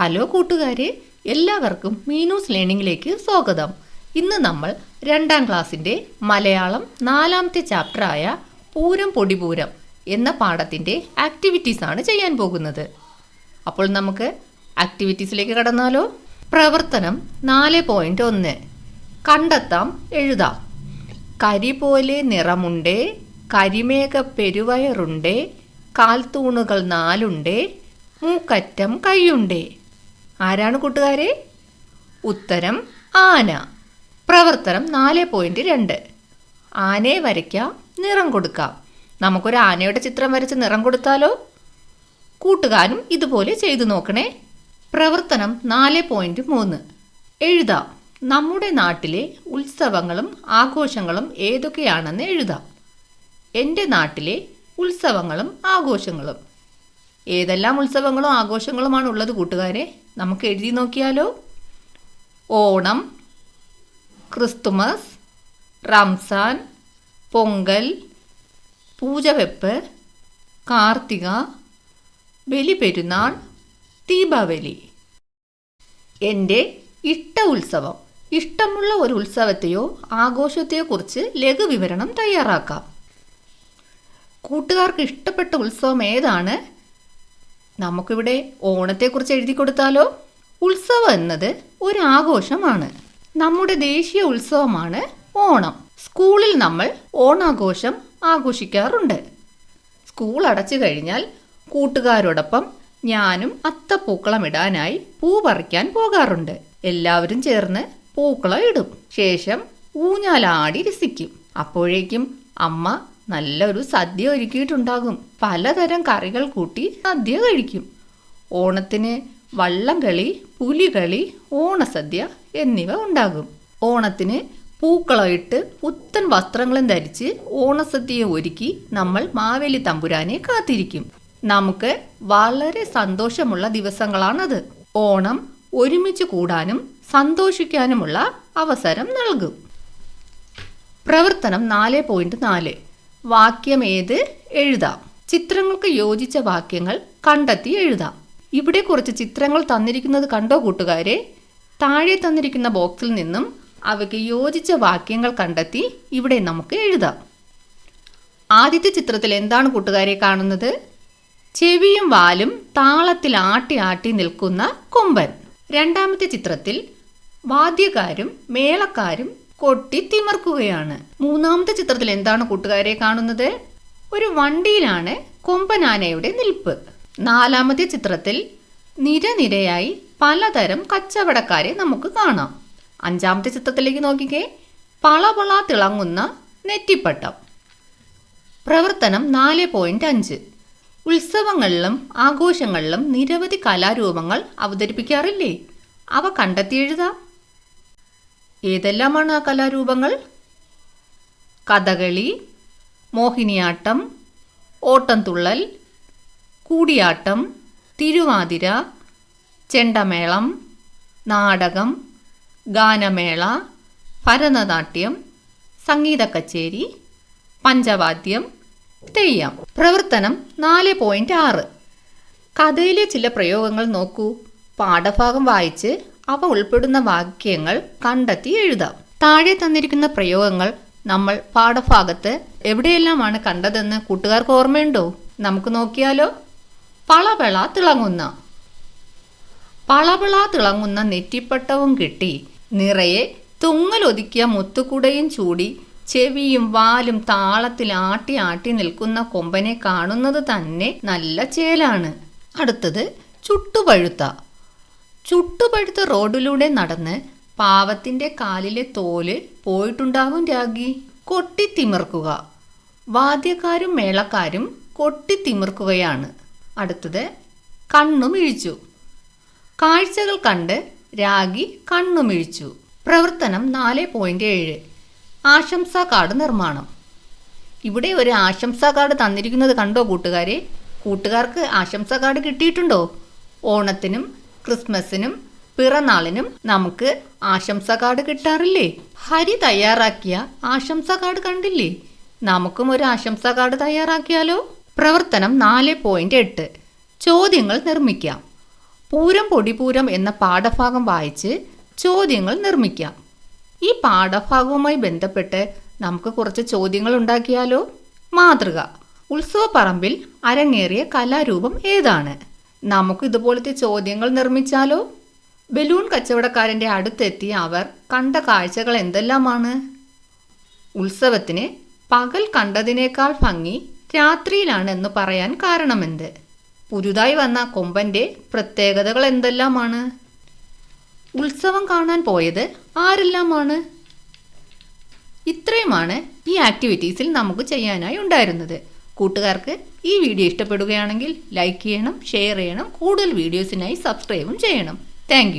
Hello കൂട്ടുകാരെ എല്ലാവർക്കും മീനൂസ് ലേണിംഗിലേക്ക് സ്വാഗതം. ഇന്ന് നമ്മൾ രണ്ടാം ക്ലാസ്സിന്റെ മലയാളം നാലാമത്തെ ചാപ്റ്ററായ പൂരം പൊടിപൂരം എന്ന പാഠത്തിന്റെ ആക്ടിവിറ്റീസ് ആണ് ചെയ്യാൻ പോകുന്നത്. അപ്പോൾ നമുക്ക് ആക്ടിവിറ്റീസിലേക്ക് കടന്നാലോ? പ്രവർത്തനം നാല് പോയിന്റ് ഒന്ന്. കണ്ടെത്താം എഴുതാം. കരി പോലെ നിറമുണ്ട് കരിമേഘ പെരുവയറുണ്ട് കാൽത്തൂണുകൾ നാലുണ്ട് മൂക്കറ്റം കൈയുണ്ടേ. ആരാണ് കൂട്ടുകാരെ? ഉത്തരം ആന. പ്രവർത്തനം നാല് പോയിന്റ് രണ്ട്. ആനയെ വരയ്ക്കാം നിറം കൊടുക്കാം. നമുക്കൊരു ആനയുടെ ചിത്രം വരച്ച് നിറം കൊടുത്താലോ? കൂട്ടുകാരും ഇതുപോലെ ചെയ്തു നോക്കണേ. പ്രവർത്തനം നാല് പോയിന്റ് മൂന്ന്. എഴുതാം. നമ്മുടെ നാട്ടിലെ ഉത്സവങ്ങളും ആഘോഷങ്ങളും ഏതൊക്കെയാണെന്ന് എഴുതാം. എന്റെ നാട്ടിലെ ഉത്സവങ്ങളും ആഘോഷങ്ങളും. ഏതെല്ലാം ഉത്സവങ്ങളും ആഘോഷങ്ങളുമാണ് ഉള്ളത് കൂട്ടുകാരെ? നമുക്ക് എഴുതി നോക്കിയാലോ? ഓണം ക്രിസ്തുമസ് റംസാൻ പൊങ്കൽ പൂജവെപ്പ് കാർത്തിക ബലിപെരുന്നാൾ ദീപാവലി. എന്റെ ഇഷ്ട ഉത്സവം. ഇഷ്ടമുള്ള ഒരു ഉത്സവത്തെയോ ആഘോഷത്തെയോ കുറിച്ച് ലഘുവിവരണം തയ്യാറാക്കാം. കൂട്ടുകാർക്ക് ഇഷ്ടപ്പെട്ട ഉത്സവം ഏതാണ്? നമുക്കിവിടെ ഓണത്തെക്കുറിച്ച് എഴുതി കൊടുത്താലോ? ഉത്സവം എന്നത് ഒരു ആഘോഷമാണ്. നമ്മുടെ ദേശീയ ഉത്സവമാണ് ഓണം. സ്കൂളിൽ നമ്മൾ ഓണാഘോഷം ആഘോഷിക്കാറുണ്ട്. സ്കൂൾ അടച്ചു കഴിഞ്ഞാൽ കൂട്ടുകാരോടൊപ്പം ഞാനും അത്തപ്പൂക്കളം ഇടാനായി പൂ പറിക്കാൻ പോകാറുണ്ട്. എല്ലാവരും ചേർന്ന് പൂക്കളം ഇടും. ശേഷം ഊഞ്ഞാലാടി രസിക്കും. അപ്പോഴേക്കും അമ്മ നല്ലൊരു സദ്യ ഒരുക്കിയിട്ടുണ്ടാകും. പലതരം കറികൾ കൂട്ടി സദ്യ കഴിക്കും. ഓണത്തിന് വള്ളംകളി പുലികളി ഓണസദ്യ എന്നിവ ഉണ്ടാകും. ഓണത്തിന് പൂക്കളമിട്ട് പുത്തൻ വസ്ത്രങ്ങളും ധരിച്ച് ഓണസദ്യയെ ഒരുക്കി നമ്മൾ മാവേലി തമ്പുരാനെ കാത്തിരിക്കും. നമുക്ക് വളരെ സന്തോഷമുള്ള ദിവസങ്ങളാണത്. ഓണം ഒരുമിച്ച് കൂടാനും സന്തോഷിക്കാനുമുള്ള അവസരം നൽകും. പ്രവർത്തനം നാല് പോയിന്റ് നാല്. വാക്യം ഏത്? എഴുതാം. ചിത്രങ്ങൾക്ക് യോജിച്ച വാക്യങ്ങൾ കണ്ടെത്തി എഴുതാം. ഇവിടെ കുറച്ച് ചിത്രങ്ങൾ തന്നിരിക്കുന്നത് കണ്ടോ കൂട്ടുകാരെ? താഴെ തന്നിരിക്കുന്ന ബോക്സിൽ നിന്നും അവയ്ക്ക് യോജിച്ച വാക്യങ്ങൾ കണ്ടെത്തി ഇവിടെ നമുക്ക് എഴുതാം. ആദ്യത്തെ ചിത്രത്തിൽ എന്താണ് കൂട്ടുകാരെ കാണുന്നത്? ചെവിയും വാലും താളത്തിൽ ആട്ടി ആട്ടി നിൽക്കുന്ന കൊമ്പൻ. രണ്ടാമത്തെ ചിത്രത്തിൽ വാദ്യക്കാരും മേളക്കാരും കൊട്ടി തിമർക്കുകയാണ്. മൂന്നാമത്തെ ചിത്രത്തിൽ എന്താണ് കൂട്ടുകാരെ കാണുന്നത്? ഒരു വണ്ടിയിലാണ് കൊമ്പനാനയുടെ നിൽപ്പ്. നാലാമത്തെ ചിത്രത്തിൽ നിരനിരയായി പലതരം കച്ചവടക്കാരെ നമുക്ക് കാണാം. അഞ്ചാമത്തെ ചിത്രത്തിലേക്ക് നോക്കിക്കേ. പളപള തിളങ്ങുന്ന നെറ്റിപ്പട്ടം. പ്രവർത്തനം നാല് പോയിന്റ് അഞ്ച്. ഉത്സവങ്ങളിലും ആഘോഷങ്ങളിലും നിരവധി കലാരൂപങ്ങൾ അവതരിപ്പിക്കാറില്ലേ? അവ കണ്ടെത്തി എഴുതാം. ഏതെല്ലാമാണ് ആ കലാരൂപങ്ങൾ? കഥകളി മോഹിനിയാട്ടം ഓട്ടംതുള്ളൽ കൂടിയാട്ടം തിരുവാതിര ചെണ്ടമേളം നാടകം ഗാനമേള ഭരതനാട്യം സംഗീത കച്ചേരി പഞ്ചവാദ്യം തെയ്യം. പ്രവർത്തനം നാല് പോയിന്റ് ആറ്. കഥയിലെ ചില പ്രയോഗങ്ങൾ നോക്കൂ. പാഠഭാഗം വായിച്ച് അവ ഉൾപ്പെടുന്ന വാക്യങ്ങൾ കണ്ടെത്തി എഴുതാം. താഴെ തന്നിരിക്കുന്ന പ്രയോഗങ്ങൾ നമ്മൾ പാഠഭാഗത്ത് എവിടെയെല്ലാമാണ് കണ്ടതെന്ന് കൂട്ടുകാർക്ക് ഓർമ്മയുണ്ടോ? നമുക്ക് നോക്കിയാലോ? പളപള തിളങ്ങുന്ന. പളപള തിളങ്ങുന്ന നെറ്റിപ്പട്ടവും കിട്ടി. നിറയെ തുങ്ങലൊതുക്കിയ മുത്തുകുടയും ചൂടി ചെവിയും വാലും താളത്തിൽ ആട്ടി ആട്ടി നിൽക്കുന്ന കൊമ്പനെ കാണുന്നത് തന്നെ നല്ല ചേലാണ്. അടുത്തത് ചുട്ടുപഴുത്ത. ചുട്ടുപഴുത്ത റോഡിലൂടെ നടന്ന് പാവത്തിന്റെ കാലിലെ തോൽ പോയിട്ടുണ്ടാകും രാഗി. കൊട്ടിത്തിമിർക്കുക. വാദ്യക്കാരും മേളക്കാരും കൊട്ടിത്തിമിർക്കുകയാണ്. അടുത്തത് കണ്ണുമിഴിച്ചു കാഴ്ചകൾ കണ്ട് രാഗി കണ്ണുമിഴിച്ചു പ്രവർത്തനം നാല് പോയിന്റ് ഏഴ്. ആശംസാ കാർഡ് നിർമ്മാണം. ഇവിടെ ഒരു ആശംസാ കാർഡ് തന്നിരിക്കുന്നത് കണ്ടോ കൂട്ടുകാരെ? കൂട്ടുകാർക്ക് ആശംസാ കാർഡ് കിട്ടിയിട്ടുണ്ടോ? ഓണത്തിനും ക്രിസ്മസിനും പിറന്നാളിനും നമുക്ക് ആശംസ കാർഡ് കിട്ടാറില്ലേ? ഹരി തയ്യാറാക്കിയ ആശംസ കാർഡ് കണ്ടില്ലേ? നമുക്കും ഒരു ആശംസ കാർഡ് തയ്യാറാക്കിയാലോ? പ്രവർത്തനം നാല് പോയിന്റ് എട്ട്. ചോദ്യങ്ങൾ നിർമ്മിക്കാം. പൂരം പൊടിപൂരം എന്ന പാഠഭാഗം വായിച്ച് ചോദ്യങ്ങൾ നിർമ്മിക്കാം. ഈ പാഠഭാഗവുമായി ബന്ധപ്പെട്ട് നമുക്ക് കുറച്ച് ചോദ്യങ്ങൾ ഉണ്ടാക്കിയാലോ? മാതൃക. ഉത്സവപ്പറമ്പിൽ അരങ്ങേറിയ കലാരൂപം ഏതാണ്? നമുക്ക് ഇതുപോലത്തെ ചോദ്യങ്ങൾ നിർമ്മിച്ചാലോ? ബലൂൺ കച്ചവടക്കാരന്റെ അടുത്തെത്തിയ അവർ കണ്ട കാഴ്ചകൾ എന്തെല്ലാമാണ്? ഉത്സവത്തിന് പകൽ കണ്ടതിനേക്കാൾ ഭംഗി രാത്രിയിലാണ് എന്ന് പറയാൻ കാരണമെന്ത്? പുതുതായി വന്ന കൊമ്പന്റെ പ്രത്യേകതകൾ എന്തെല്ലാമാണ്? ഉത്സവം കാണാൻ പോയത് ആരെല്ലാമാണ്? ഇത്രയുമാണ് ഈ ആക്ടിവിറ്റീസിൽ നമുക്ക് ചെയ്യാനായി ഉണ്ടായിരുന്നത്. കൂട്ടുകാർക്ക് ഈ വീഡിയോ ഇഷ്ടപ്പെടുകയാണെങ്കിൽ ലൈക്ക് ചെയ്യണം ഷെയർ ചെയ്യണം കൂടുതൽ വീഡിയോസിനായി സബ്സ്ക്രൈബും ചെയ്യണം. താങ്ക്